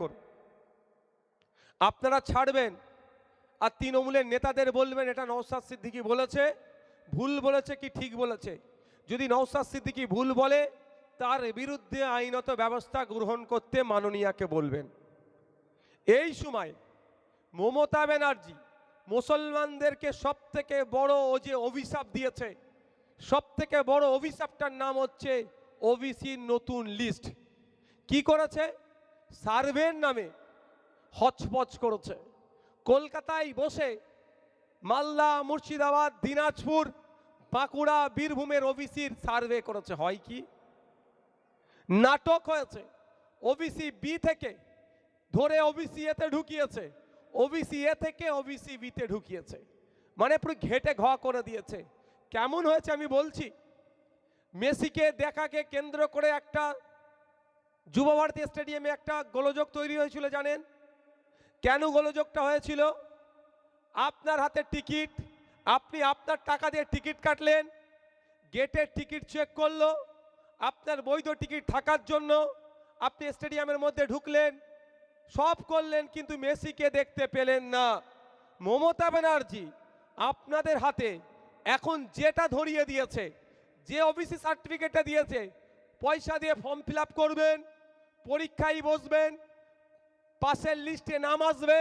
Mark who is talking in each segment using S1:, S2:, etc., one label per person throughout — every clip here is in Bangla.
S1: করুন। আপনারা ছাড়বেন আর তৃণমূলের নেতাদের বলবেন, এটা নওসাদ সিদ্দিকি বলেছে, ভুল বলেছে কি ঠিক বলেছে? যদি নওসাদ সিদ্দিকি ভুল বলে, তার বিরুদ্ধে আইনত ব্যবস্থা গ্রহণ করতে মাননীয়াকে বলবেন। এই সময় মমতা ব্যানার্জি মুসলমানদেরকে সব থেকে বড় ও যে অভিশাপ দিয়েছে সব থেকে বড় অভিশাপটার নাম হচ্ছে ওবিসির নতুন লিস্ট। কি করেছে? সার্ভের নামে হচপচ করেছে। কলকাতায় বসে মালদা, মুর্শিদাবাদ, দিনাজপুর, বাঁকুড়া, বীরভূমের ওবিসির সার্ভে করেছে। হয় কি? নাটক হয়েছে। ওবিসি বি থেকে ধরে ওবিসি এতে ঢুকিয়েছে। ওবিসি এ থেকে ওবিসি বিতে ঢুকিয়েছে। মানে পুরো ঘেটে ঘ করে দিয়েছে। কেমন হয়েছে আমি বলছি? মেসিকে দেখাকে কেন্দ্র করে একটা যুবভারতী স্টেডিয়ামে একটা গোলযোগ তৈরি হয়েছিল, জানেন? কেন গোলযোগটা হয়েছিল? আপনার হাতে টিকিট, আপনি আপনার টাকা দিয়ে টিকিট কাটলেন, গেটের টিকিট চেক করল, আপনার বৈধ টিকিট থাকার জন্য আপনি স্টেডিয়ামের মধ্যে ঢুকলেন, সব করলেন, কিন্তু মেসিকে দেখতে পেলেন না। মমতা ব্যানার্জি আপনাদের হাতে এখন যেটা ধরিয়ে দিয়েছে, যে ওবিসি সার্টিফিকেটটা দিয়েছে, পয়সা দিয়ে ফর্ম ফিল করবেন পরীক্ষায় বসবেন, পাশের লিস্টে নাম আসবে,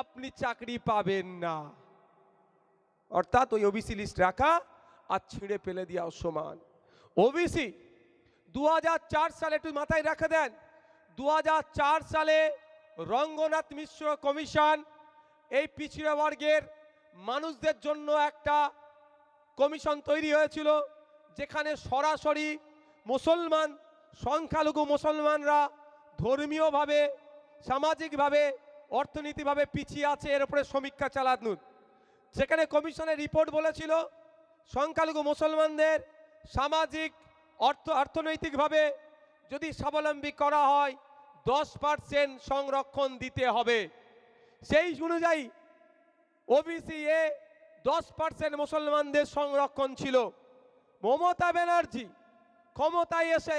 S1: আপনি চাকরি পাবেন না। অর্থাৎ ওই ওবিসি লিস্ট রাখা আর ছিঁড়ে ফেলে দেওয়া সমান। ওবিসি দু হাজার চার সালে একটু মাথায় রেখে দেন। দু হাজার চার সালে রঙ্গনাথ মিশ্র কমিশন, এই পিছিয়ে বর্গের মানুষদের জন্য একটা কমিশন তৈরি হয়েছিল, যেখানে সরাসরি মুসলমান সংখ্যালঘু মুসলমানরা ধর্মীয়ভাবে, সামাজিকভাবে, অর্থনীতিভাবে পিছিয়ে আছে, এর উপরে সমীক্ষা চালানোর। সেখানে কমিশনের রিপোর্ট বলেছিল, সংখ্যালঘু মুসলমানদের সামাজিক, অর্থ, অর্থনৈতিকভাবে যদি স্বাবলম্বী করা হয়, দশ পার্সেন্ট সংরক্ষণ দিতে হবে। সেই অনুযায়ী ওবিসি এ দশ পার্সেন্ট মুসলমানদের সংরক্ষণ ছিল। মমতা ব্যানার্জি ক্ষমতায় এসে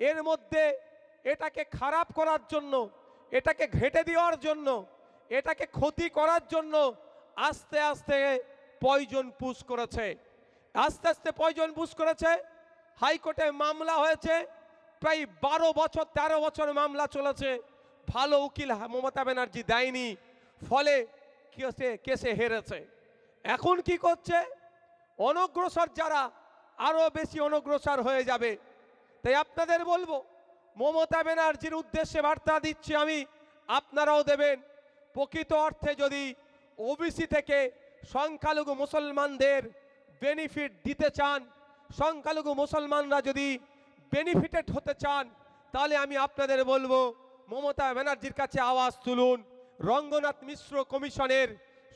S1: এর মধ্যে এটাকে খারাপ করার জন্য, এটাকে ঘেটে দেওয়ার জন্য, এটাকে ক্ষতি করার জন্য আস্তে আস্তে পয়জন পুশ করেছে। আস্তে আস্তে পয়জন পুশ করেছে। হাইকোর্টে মামলা হয়েছে। প্রায় বারো বছর, তেরো বছর মামলা চলেছে। ভালো উকিল মমতা ব্যানার্জি দেয়নি। ফলে কেসে কেসে হেরেছে। এখন কি করছে? অনগ্রসর যারা আরও বেশি অনগ্রসর হয়ে যাবে। তাই আপনাদের বলব, মমতা ব্যানার্জির উদ্দেশ্যে বার্তা দিচ্ছি আমি, আপনারাও দেবেন। প্রকৃত অর্থে যদি ওবিসি থেকে সংখ্যালঘু মুসলমানদের বেনিফিট দিতে চান, সংখ্যালঘু মুসলমানরা যদি বেনিফিটেড হতে চান, তাহলে আমি আপনাদের বলব, মমতা ব্যানার্জির কাছে আওয়াজ তুলুন। রঙ্গনাথ মিশ্র কমিশনের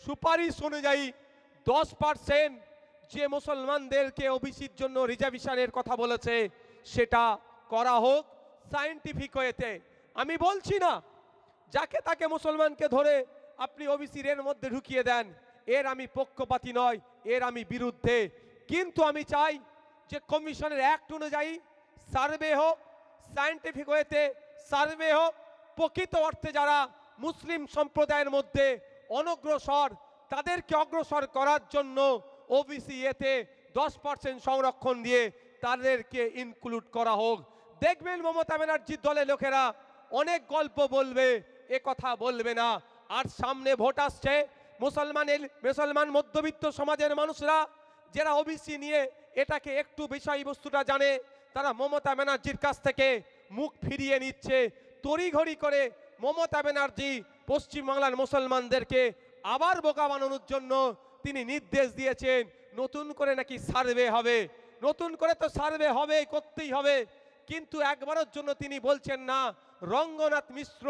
S1: সুপারিশ অনুযায়ী দশ পার্সেন্ট যে মুসলমানদেরকে ওবিসির জন্য রিজার্ভেশনের কথা বলেছে সেটা করা হোক সায়েন্টিফিক ওয়েতে আমি বলছি না, যাকে তাকে মুসলমানকে ধরে আপনি ওবিসির এর মধ্যে ঢুকিয়ে দেন, এর আমি পক্ষপাতী নয় এর আমি বিরুদ্ধে। কিন্তু আমি চাই যে কমিশনের অ্যাক্ট অনুযায়ী সার্ভে হোক সায়েন্টিফিক ওয়েতে সার্ভে হোক, প্রকৃত অর্থে যারা মুসলিম সম্প্রদায়ের মধ্যে অনগ্রসর, তাদেরকে অগ্রসর করার জন্য ওবিসি এতে দশ পার্সেন্ট সংরক্ষণ দিয়ে তাদেরকে ইনক্লুড করা হোক। দেখবেন মমতা ব্যানার্জির দলের লোকেরা অনেক গল্প বলবে, এ কথা বলবে না। আর সামনে ভোট আসছে, মুসলমানের, মুসলমান মধ্যবিত্ত সমাজের মানুষরা, যারা ওবিসি নিয়ে এটাকে একটু বিষয়বস্তুটা জানে, তারা মমতা ব্যানার্জির কাছ থেকে মুখ ফিরিয়ে নিচ্ছে। তড়িঘড়ি করে মমতা ব্যানার্জি পশ্চিমবাংলার মুসলমানদেরকে আবার বোকা বানানোর জন্য তিনি নির্দেশ দিয়েছেন, নতুন করে নাকি সার্ভে হবে। নতুন করে তো সার্ভে হবে, করতেই হবে। কিন্তু একবারের জন্য তিনি বলছেন না, রঙ্গনাথ মিশ্র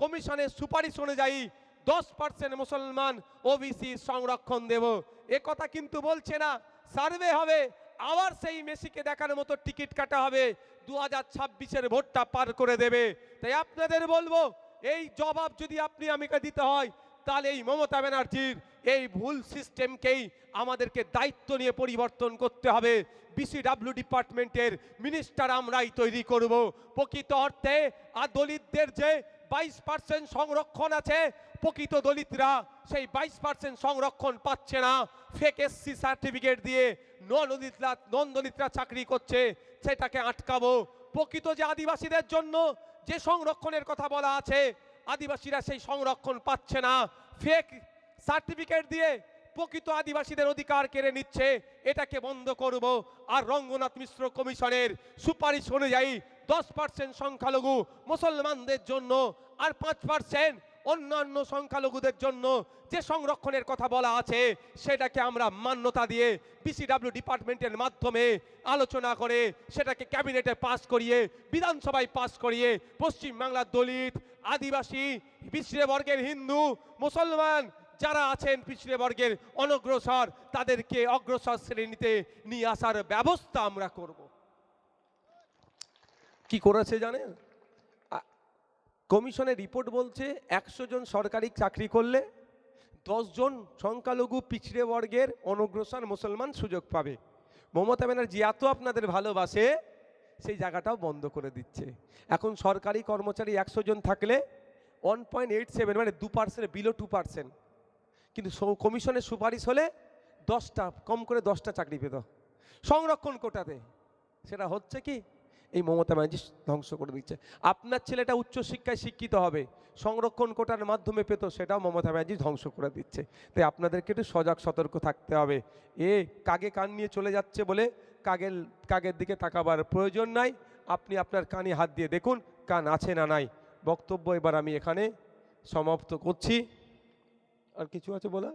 S1: কমিশনের সুপারিশ অনুযায়ী দশ পার্সেন্ট মুসলমান ওবিসি সংরক্ষণ দেব। এ কথা কিন্তু বলছে না, সার্ভে হবে, আবার সেই মেসিকে দেখার মতো টিকিট কাটা হবে দু হাজার ছাব্বিশের ভোটটা পার করে দেবে। তাই আপনাদের বলব, এই জবাব যদি আপনি আমাকে দিতে হয়, তাহলে এই মমতা ব্যানার্জির এই ভুল সিস্টেমকেই আমাদেরকে দায়িত্ব নিয়ে পরিবর্তন করতে হবে। বিসিডাব্লিউ ডিপার্টমেন্টের মিনিস্টার আমরাই তৈরি করব। প্রকৃত অর্থে আর দলিতদের যে বাইশ পার্সেন্ট সংরক্ষণ আছে, প্রকৃত দলিতরা সেই বাইশ পার্সেন্ট সংরক্ষণ পাচ্ছে না। ফেক এসসি সার্টিফিকেট দিয়ে নন দলিতরা নন দলিতরা চাকরি করছে, সেটাকে আটকাবো। প্রকৃত যে আদিবাসীদের জন্য যে সংরক্ষণের কথা বলা আছে, আদিবাসীরা সেই সংরক্ষণ পাচ্ছে না। ফেক সার্টিফিকেট দিয়ে প্রকৃত আদিবাসীদের অধিকার কেড়ে নিচ্ছে, এটাকে বন্ধ করব। আর রঙ্গনাথ মিশ্র কমিশনের সুপারিশ অনুযায়ী দশ পার্সেন্ট সংখ্যালঘু মুসলমানদের জন্য আর পাঁচ পার্সেন্ট অন্যান্য সংখ্যালঘুদের জন্য যে সংরক্ষণের কথা বলা আছে, সেটাকে আমরা মান্যতা দিয়ে বিসিডাব্লিউ ডিপার্টমেন্টের মাধ্যমে আলোচনা করে সেটাকে ক্যাবিনেটে পাস করিয়ে, বিধানসভায় পাস করিয়ে পশ্চিমবাংলার দলিত, আদিবাসী পিছড়ে বর্গের হিন্দু, মুসলমান যারা আছেন পিছড়ে বর্গের অনগ্রসর, তাদেরকে অগ্রসর শ্রেণীতে নিয়ে আসার ব্যবস্থা আমরা করব। কি করেছে জানেন? কমিশনের রিপোর্ট বলছে একশো জন সরকারি চাকরি করলে জন সংখ্যালঘু পিছড়ে বর্গের অনগ্রসর মুসলমান সুযোগ পাবে। মমতা ব্যানার্জি এত আপনাদের ভালোবাসে, সেই জায়গাটাও বন্ধ করে দিচ্ছে। এখন সরকারি কর্মচারী একশো জন থাকলে ওয়ান পয়েন্ট এইট সেভেন মানে দু পার্সেন্ট বিলো টু পার্সেন্ট কিন্তু কমিশনের সুপারিশ হলে দশটা, কম করে দশটা চাকরি পেত। সংরক্ষণ কোটাতে। সেটা হচ্ছে কি? এই মমতা ব্যানার্জি ধ্বংস করে দিচ্ছে। আপনার ছেলেটা উচ্চশিক্ষায় শিক্ষিত হবে, সংরক্ষণ কোটার মাধ্যমে পেত, সেটাও মমতা ব্যানার্জি ধ্বংস করে দিচ্ছে। তাই আপনাদেরকে একটু সজাগ, সতর্ক থাকতে হবে। এ কাগে কান নিয়ে চলে যাচ্ছে বলে কাগের কাগের দিকে তাকাবার প্রয়োজন নাই। আপনি আপনার কানে হাত দিয়ে দেখুন কান আছে না নাই। বক্তব্য এবার আমি এখানে সমাপ্ত করছি। আর কিছু আছে বলা